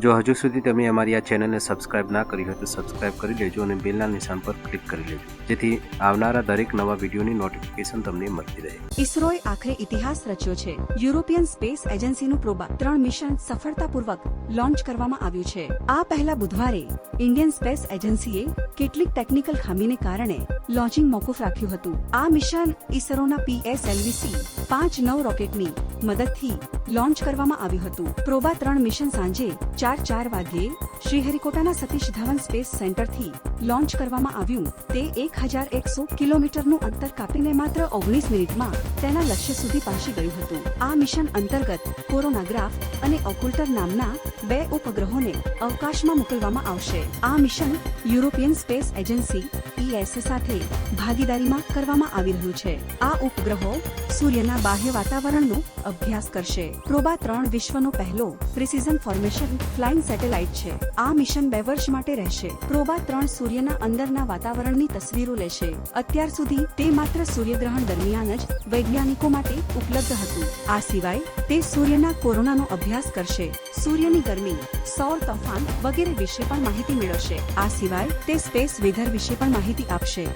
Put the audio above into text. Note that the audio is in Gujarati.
જો હજુ સુધી તમે અમારી આ ચેનલને સબસ્ક્રાઇબ ના કરી હોય તો સબસ્ક્રાઇબ કરી લેજો અને બેલના નિશાન પર ક્લિક કરી લેજો. જેથી આવનારા દરેક નવા વિડીયોની નોટિફિકેશન તમને મળતી રહે. ઇસરોએ આખરે ઇતિહાસ રચ્યો છે. યુરોપિયન સ્પેસ એજન્સીનું પ્રોબા ત્રણ મિશન સફળતાપૂર્વક લોન્ચ કરવામાં આવ્યું છે. આ પહેલા બુધવારે ઇન્ડિયન સ્પેસ એજન્સીએ કેટલીક ટેકનિકલ ખામીને કારણે લોન્ચિંગ મોકૂફ રાખ્યું હતું. આ મિશન ઇસરોના પીએસએલવીસી પાંચ નવ રોકેટની મદદથી લોન્ચ કરવામાં આવ્યું હતું. પ્રોબા ત્રણ મિશન સાંજે ચાર ચાર વાગ્યે શ્રીહરિકોટાના સતીશ ધવન સ્પેસ સેન્ટરથી લોન્ચ કરવામાં આવ્યું. તે એક હજાર એકસો કિલોમીટરનું અંતર કાપીને માત્ર ઓગણીસ મિનિટમાં તેના લક્ષ્ય સુધી પહોંચી ગયું હતું. આ મિશન અંતર્ગત કોરોનાગ્રાફ અને ઓકુલ્ટર નામના બે ઉપગ્રહોને અવકાશમાં મોકલવામાં આવશે. આ mission European space agency ES સાથે ભાગીદારીમાં કરવામાં આવી રહ્યું છે. આ ઉપગ્રહો સૂર્યના બાહ્ય વાતાવરણનો અભ્યાસ કરશે. પ્રોબા ત્રણ વિશ્વનો પહેલો પ્રિસિઝન ફોર્મેશન ફ્લાઇંગ સેટેલાઇટ છે. આ મિશન બે વર્ષ માટે રહેશે. પ્રોબા ત્રણ સૂર્યના અંદરના વાતાવરણની તસવીરો લેશે. અત્યાર સુધી તે માત્ર સૂર્યગ્રહણ દરમિયાન જ વૈજ્ઞાનિકો માટે ઉપલબ્ધ હતું. આ સિવાય તે સૂર્યના કોરોનાનો અભ્યાસ કરશે. સૂર્યની ગરમી, સૌર તોફાન વગેરે વિશે પણ માહિતી મેળવશે. આ સિવાય તે સ્પેસ વેધર વિશે પણ માહિતી આપશે.